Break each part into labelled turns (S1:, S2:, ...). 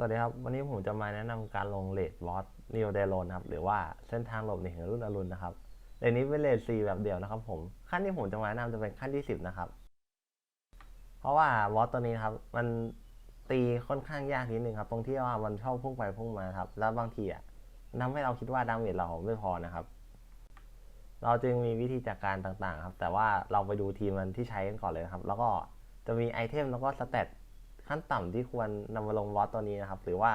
S1: สวัสดีครับ วันนี้ผมจะมาแนะนำการลงเลดบอสนิวเดโลนะครับ หรือว่าเส้นทางหลบหนีของรุ่นอรุณนะครับเลนนี้เป็นเลดซีแบบเดียวนะครับผม ขั้นที่ผมจะมาแนะนำจะเป็นขั้นที่ 10 นะครับ เพราะว่าบอสตัวนี้ครับ มันตีค่อนข้างยากนิดนึงครับ ตรงที่ว่ามันชอบพุ่งไปพุ่งมาครับ แล้วบางทีอะมันทำให้เราคิดว่าดาเมจเราไม่พอนะครับ เราจึงมีวิธีจัดการต่างๆ ครับ แต่ว่าเราไปดูทีมมันที่ใช้กันก่อนเลยนะครับ แล้วก็จะมีไอเทมแล้วก็สเตต ขั้นต่ำที่ควรนำมาลงบอสตัวนี้นะครับ หรือว่า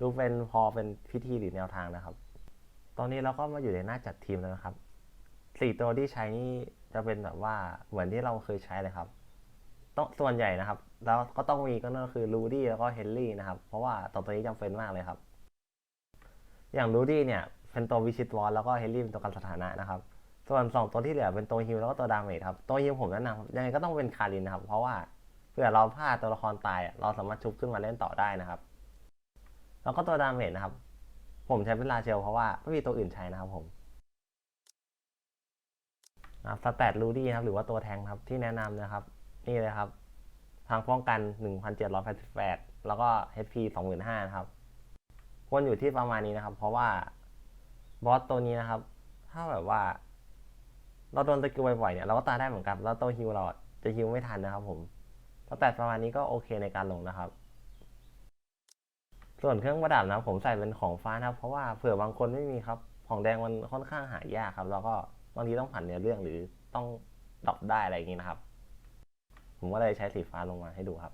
S1: ดูเป็นพอเป็นพิธีหรือแนวทางนะครับ ตอนนี้เราก็มาอยู่ในหน้าจัดทีมแล้วนะครับสี่ตัวที่ใช้นี่จะเป็นแบบว่าเหมือนที่เราเคยใช้เลยครับต้องส่วนใหญ่นะครับ แล้วก็ต้องมีก็นั่นก็คือลูดี้แล้วก็เฮนรี่นะครับ เพราะว่าตัวตัวนี้จำเป็นมากเลยครับ อย่างลูดี้เนี่ยเป็นตัววิชิตวอลแล้วก็เฮนรี่เป็นตัวกันสถานะนะครับ ส่วนสองตัวที่เหลือเป็นตัวฮิลแล้วก็ตัวดาเมจครับ ตัวฮิลผมแนะนำยังไงก็ต้องเป็นคารินนะครับ เพราะว่า เผื่อเราพลาดตัวละครตาย เราสามารถชุบขึ้นมาเล่นต่อได้นะครับ แล้วก็ตัวดาเมจนะครับ ผมใช้เป็นลาเชลเพราะว่าไม่มีตัวอื่นใช้นะครับผมนะครับสแตทลูดี้ครับหรือว่าตัวแทงครับที่แนะนำนะครับ นี่เลยครับ ทางป้องกัน 1,788 แล้วก็ HP 25,000นะครับควรอยู่ที่ประมาณนี้นะครับ เพราะว่าบอสตัวนี้นะครับ ถ้าแบบว่า เราโดนตะกิวบ่อยๆเนี่ยเราก็ตายได้เหมือนกัน แล้วตัวฮิวเราอะจะฮิวไม่ทันนะครับผม สแตทประมาณนี้ก็โอเคในการลงนะครับ ส่วนเครื่องประดับนะผมใส่เป็นของฟ้านะครับ เพราะว่าเผื่อบางคนไม่มีครับ ของแดงมันค่อนข้างหายากครับ แล้วก็บางทีต้องผ่านเนื้อเรื่องหรือต้องดรอปได้อะไรอย่างนี้นะครับ ผมก็เลยใช้สีฟ้าลงมาให้ดูครับ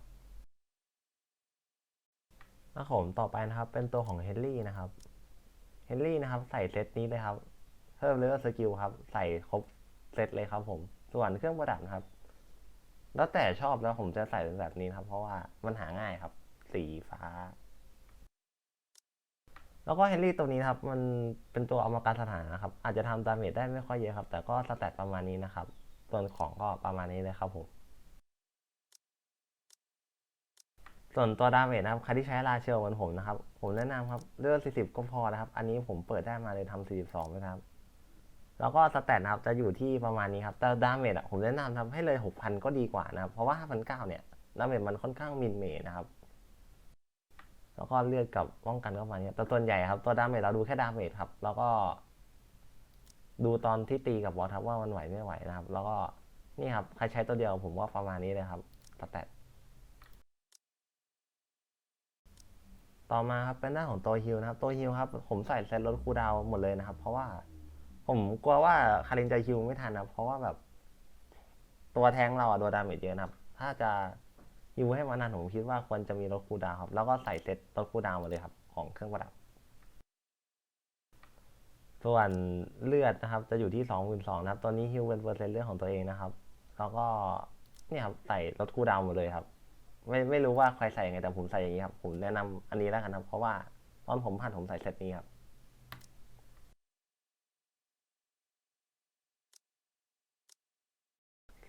S1: แล้วผมต่อไปนะครับ เป็นตัวของเฮนรี่นะครับ เฮนรี่นะครับ ใส่เซตนี้เลยครับ เพิ่มเลเวลสกิลครับ ใส่ครบเซตเลยครับผม ส่วนเครื่องประดับนะครับ แล้วแต่ชอบแล้วผมจะใส่เป็นแบบนี้ครับ เพราะว่ามันหาง่ายครับ สีฟ้า แล้วก็เฮนรี่ตัวนี้ครับ มันเป็นตัวเอามาการสถานะครับ อาจจะทำดาเมจได้ไม่ค่อยเยอะครับ แต่ก็สแตทประมาณนี้นะครับ ส่วนของก็ประมาณนี้เลยครับผมส่วนตัวดาเมจนะครับใครที่ใช้ราเชลเหมือนผมนะครับ ผมแนะนำครับเลือด40 ก็พอนะครับ อันนี้ผมเปิดได้มาเลยทำ42นะครับ แล้วก็สแตทนะครับจะอยู่ที่ประมาณนี้ครับ แต่ดาเมจอะผมแนะนำทำให้เลย 6,000 ก็ดีกว่านะครับ เพราะว่า 5,900 เนี่ยดาเมจมันค่อนข้างมินเมย์นะครับ แล้วก็เลือดกับป้องกันก็ประมาณนี้แต่ส่วใหญ่ครับตัวดาเมจเราดูแค่ดาเมจครับ แล้วก็ ดูตอนที่ตีกับบอสครับว่ามันไหวไม่ไหวนะครับ แล้วก็นี่ครับใครใช้ตัวเดียวผมว่าประมาณนี้เลยครับสแตทต่อมาครับเป็นหน้าของตัวฮิลนะครับตัวฮิลครับผมใส่เซตลดคูดาวหมดเลยนะครับ เพราะว่า ผมกลัวว่าคารินจะฮิลไม่ทันนะเพราะว่าแบบ ตัวแทงเราอะโดนดาเมจเยอะนะครับ ถ้าจะฮิลให้มานานผมคิดว่าควรจะมีลดคูดาวครับ แล้วก็ใส่เซตลดคูดาวน์หมดเลยครับ ของเครื่องประดับ ส่วนเลือดนะครับ จะอยู่ที่สองหมื่นสองนะครับตอนนี้ฮิลเป็นเปอร์เซ็นต์เลือดของตัวเองนะครับ แล้วก็เนี่ยครับใส่ลดคูดาวหมดเลยครับ ไม่ไม่รู้ว่าใครใส่ยังไงแต่ผมใส่อย่างนี้ครับ ผมแนะนำอันนี้แล้วกันครับ เพราะว่าตอนผมผ่านผมใส่เซตนี้ครับ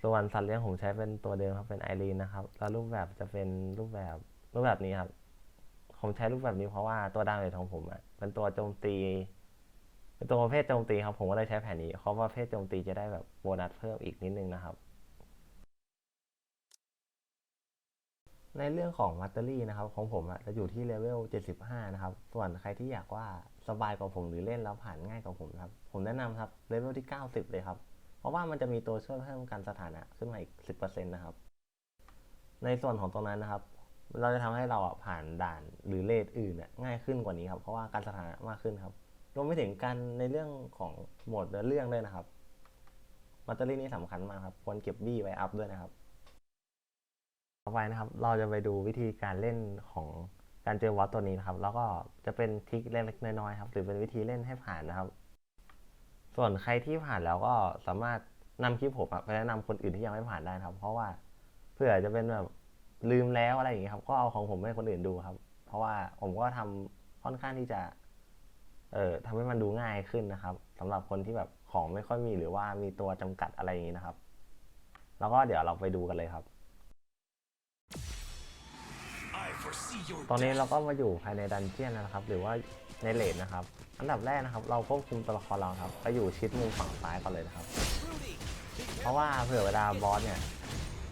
S1: ส่วนสัตว์เลี้ยงผมใช้เป็นตัวเดิมครับเป็นไอรีนนะครับ แล้วรูปแบบจะเป็นรูปแบบรูปแบบนี้ครับ ผมใช้รูปแบบนี้เพราะว่าตัวดาเมจของผมอะเป็นตัวโจมตี เป็นตัวประเภทโจมตีครับ ผมก็เลยใช้แผนนี้เพราะว่าประเภทโจมตีจะได้แบบโบนัสเพิ่มอีกนิดนึงนะครับ ในเรื่องของมัตเตอรี่นะครับ ของผมอะจะอยู่ที่เลเวล 75 นะครับ ส่วนใครที่อยากว่าสบายกว่าผมหรือเล่นแล้วผ่านง่ายกว่าผมครับ ผมแนะนำครับเลเวลที่ 90 เลยครับ เพราะว่ามันจะมีตัวช่วยเพิ่มการสถานะขึ้นมาอีก 10%นะครับ ในส่วนของตรงนั้นนะครับ เราจะทำให้เราผ่านด่านหรือเลทอื่นง่ายขึ้นกว่านี้ครับ เพราะว่าการสถานะมากขึ้นครับ รวมไปถึงการในเรื่องของโหมดเรื่องด้วยนะครับมัตเตอรี่นี่สำคัญมากครับ ควรเก็บบี้ไว้อัพด้วยนะครับ ต่อไปนะครับ เราจะไปดูวิธีการเล่นของการเจอวอสตัวนี้นะครับ แล้วก็จะเป็นทริคเล็กๆน้อยๆครับ หรือเป็นวิธีเล่นให้ผ่านนะครับ ส่วนใครที่ผ่านแล้วก็สามารถนำคลิปผมไปแนะนำคนอื่นที่ยังไม่ผ่านได้ครับ เพราะว่าเผื่อจะเป็นแบบลืมแล้วอะไรอย่างเงี้ครับ ก็เอาของผมให้คนอื่นดูครับ เพราะว่าผมก็ทำค่อนข้างที่จะ เอ่อทำให้มันดูง่ายขึ้นนะครับสำหรับคนที่แบบของไม่ค่อยมีหรือว่ามีตัวจำกัดอะไรอย่างนี้นะครับ แล้วก็เดี๋ยวเราไปดูกันเลยครับ ตอนนี้เราก็มาอยู่ภายในดันเจียนแล้วนะครับ หรือว่าในเลนนะครับ อันดับแรกนะครับ เราควบคุมตัวละครเราครับไปอยู่ชิดมุมฝั่งซ้ายก่อนเลยนะครับ เพราะว่าเผื่อเวลาบอสเนี่ย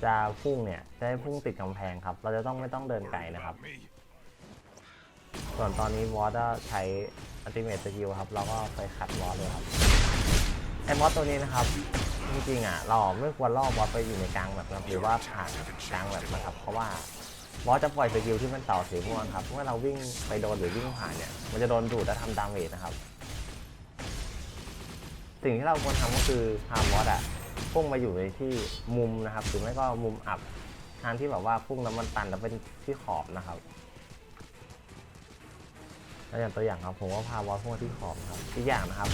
S1: จะพุ่งเนี่ยจะให้พุ่งติดกำแพงครับ เราจะต้องไม่ต้องเดินไกลนะครับ ส่วนตอนนี้วอสก็ใช้อัลติเม e สกิลครับ เราก็ไปขัดวอสเลยครับไอ้บอสตัวนี้นะครับจริงๆอะเราไม่ควรล่อบอสไปอยู่ในกลางแบบนะครับหรือว่าผ่านกลางแบบนะครับ เพราะว่า บอสจะปล่อยสกิลที่มันต่อสีม่วงครับ เมื่อเราวิ่งไปโดนหรือวิ่งผ่านเนี่ย มันจะโดนดูดและทำดาเมจนะครับ สิ่งที่เราควรทำก็คือพาบอสอะพุ่งมาอยู่ในที่มุมนะครับ หรือไม่ก็มุมอับทางที่แบบว่าพุ่งแล้วมันตันแล้วเป็นที่ขอบนะครับแล้วอย่างตัวอย่างครับผมว่าพาบอสพุ่งมาที่ขอบครับอีกอย่างนะครับ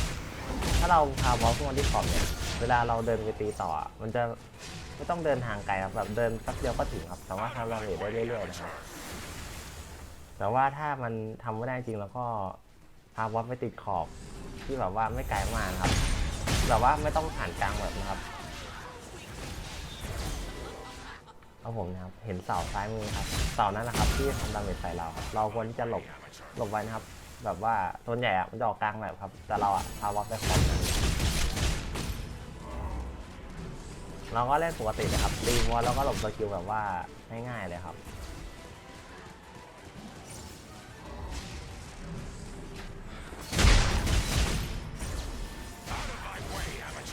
S1: ถ้าเราพาบอสพุ่งมาที่ขอบเนี่ย เวลาเราเดินไปตีต่อ มันจะ ไม่ต้องเดินทางไกลครับแบบเดินแป๊บเดียวก็ถึงครับสามารถทำดาเมจได้เรื่อยๆนะครับแต่ว่าถ้ามันทำไม่ได้จริงแล้วก็พาบอสไปติดขอบที่แบบว่าไม่ไกลมากนะครับแบบว่าไม่ต้องผ่านกลางแบบนะครับเอาผมนะครับเห็นเสาซ้ายมือครับเสานั้นนะครับ ที่ทำดาเมจใส่เราครับเราควรที่จะหลบหลบไว้นะครับ แบบว่าส่วนใหญ่อะมันจะออกกลางแบบครับ แต่เราอะพาวอสไปขอบนั้น เราก็เล่นปกตินะครับตีวอลแล้วก็หลบสกิลแบบว่าง่ายๆเลยครับ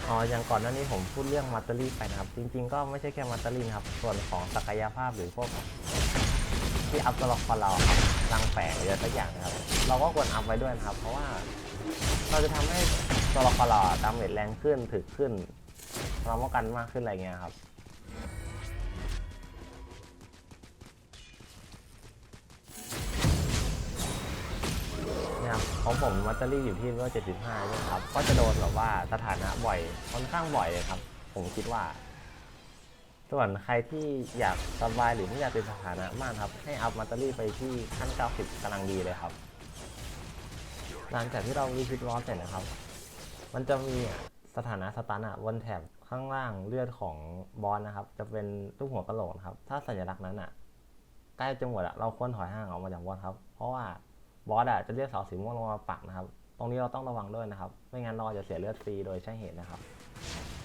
S1: อ๋ออย่างก่อนหน้านี้ผมพูดเรื่องมัตเตอรี่ไปนะครับ จริงๆ ก็ไม่ใช่แค่มัตเตอรี่นะครับ ส่วนของศักยภาพหรือพวกที่อัพตัวละครเราครับรังแฝงหรือะไรสักอย่างนะครับ เราก็ควรอัพไว้ด้วยนะครับ เพราะว่าเราจะทำให้ตัวละครเราดาเมจแรงขึ้นถึกขึ้น เราป้องกันมากขึ้นอะไรเงี้ยครับ นะครับของผมมัตเตอรี่อยู่ที่เบอร์75ใช่ไหมครับ ก็จะโดนแบบว่าสถานะบ่อยค่อนข้างบ่อยเลยครับ ผมคิดว่า ส่วนใครที่อยากสบายหรือไม่อยากเป็นสถานะมากครับ ให้อัพมัตเตอรี่ไปที่ขั้น 90กำลังดีเลยครับหลังจากที่เราวิชิตวอสเสร็จนะครับ มันจะมีสถานะสตาร์นะบนแถบ ข้างล่างเลือดของบอลนะครับ จะเป็นรูปหัวกะโหลกครับ ถ้าสัญลักษณ์นั้นอะใกล้จะหมดอะเราควรถอยห่างออกมาจากบอสครับ เพราะว่าบอสอะจะเรียกเสาสีม่วงลงมาปักนะครับ ตรงนี้เราต้องระวังด้วยนะครับ ไม่งั้นเราจะเสียเลือดฟรีโดยใช่เหตุนะครับ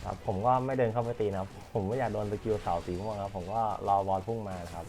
S1: ครับผมก็ไม่เดินเข้าไปตีนะครับ ผมไม่อยากโดนสกิลเสาสีม่วงครับ ผมก็รอบอลพุ่งมานะครับ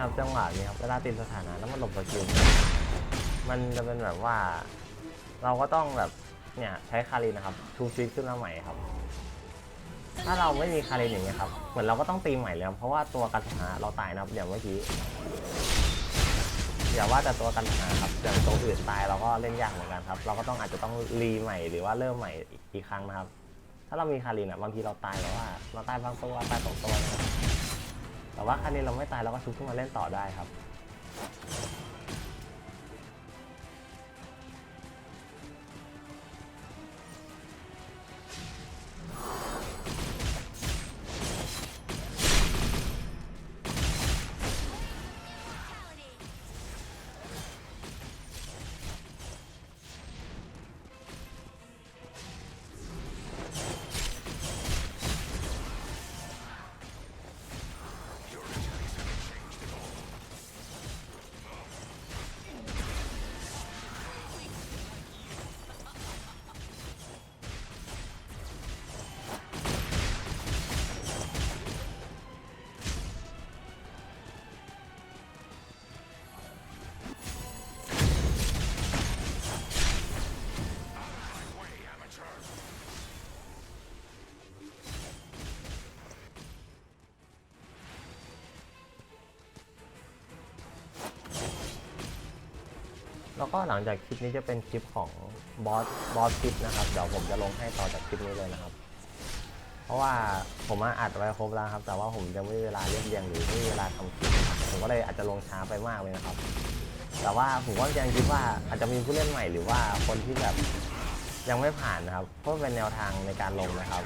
S1: ครับจังหวะนี้ครับเวลาติดสถานะแล้วมันหลบสกิลมันจะเป็นแบบว่า เราก็ต้องแบบเนี่ยใช้คารินนะครับชูชีวิตขึ้นมาใหม่ครับ ถ้าเราไม่มีคารินอย่างเงี้ยครับเหมือนเราก็ต้องตีใหม่เลยครับเพราะว่าตัวกันสถาเราตายนะครับอย่างเมื่อกี้อย่าว่าแต่ตัวกันสถาครับอย่างตัวอื่นตายเราก็เล่นยากเหมือนกันครับ เราก็ต้องอาจจะต้องรีใหม่หรือว่าเริ่มใหม่อีกครั้งนะครับ ถ้าเรามีคารินอะบางทีเราตายแบบว่าเราตายบางตัวตายสองตัวนะครับ แต่ว่าคันนี้เราไม่ตายเราก็ชุบขึ้นมาเล่นต่อได้ครับ แล้วก็หลังจากคลิปนี้จะเป็นคลิปของบอสบอสคลิปนะครับ เดี๋ยวผมจะลงให้ต่อจากคลิปนี้เลยนะครับ เพราะว่าผมอะอัดไว้ครบแล้วครับ แต่ว่าผมยังไม่มีเวลาเรียบเรียงหรือไม่มีเวลาทำคลิปผมก็เลยอาจจะลงช้าไปมากเลยนะครับ แต่ว่าผมก็ยังคิดว่าอาจจะมีผู้เล่นใหม่หรือว่าคนที่แบบยังไม่ผ่านนะครับเพราะเป็นแนวทางในการลงนะครับ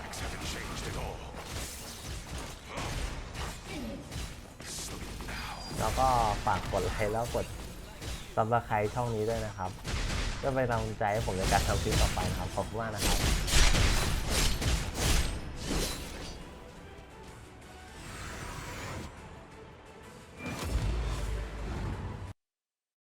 S1: แล้วก็ฝากกดไลค์แล้วกด ซับสไครต์ช่องนี้ด้วยนะครับก็เป็นกำลังใจให้ผมในการทำคลิปต่อไปนะครับขอบคุณมากนะครับ